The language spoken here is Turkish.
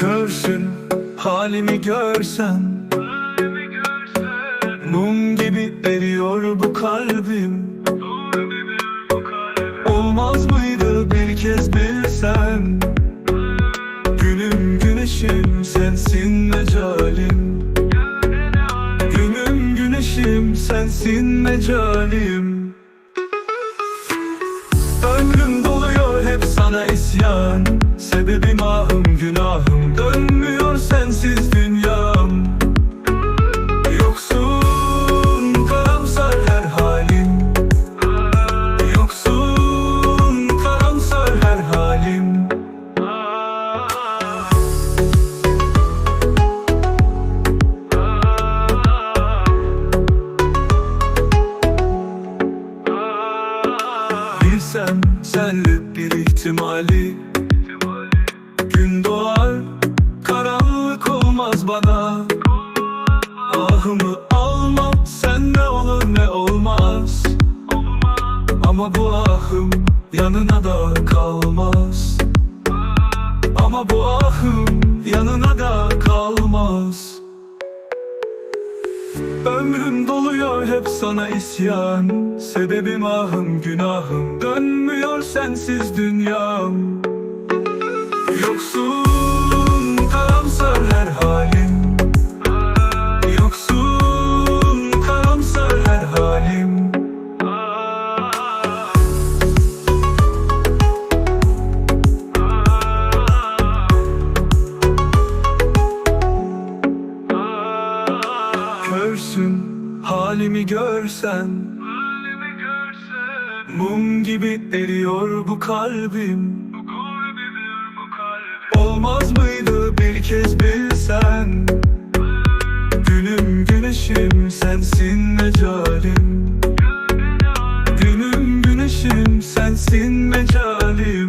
Körsün halimi görsen. Mum gibi eriyor bu kalbim. Olmaz mıydı bir kez bilsen? Günüm güneşim sensin mecalim. Günüm güneşim sensin mecalim. Ömrüm doluyor hep sana isyan Sebebim ahım günahım. Dönmüyor sensiz dünyam. Yoksun karamsar her halim. Yoksun karamsar her halim. Bilsem senlik bir ihtimali Doğar karanlık olmaz bana. Ahımı alma sen ne olur ne olmaz. Ama bu ahım yanına da kalmaz. Ama bu ahım yanına da kalmaz. Ömrüm doluyor hep sana isyan. Sebebim ahım günahım. Dönmüyor sensiz dünyam Yoksun karamsar her halim. Yoksun karamsar her halim. Körsün halimi görsen. Mum gibi eriyor bu kalbim Günüm güneşim sensin mecalim. Günüm güneşim sensin mecalim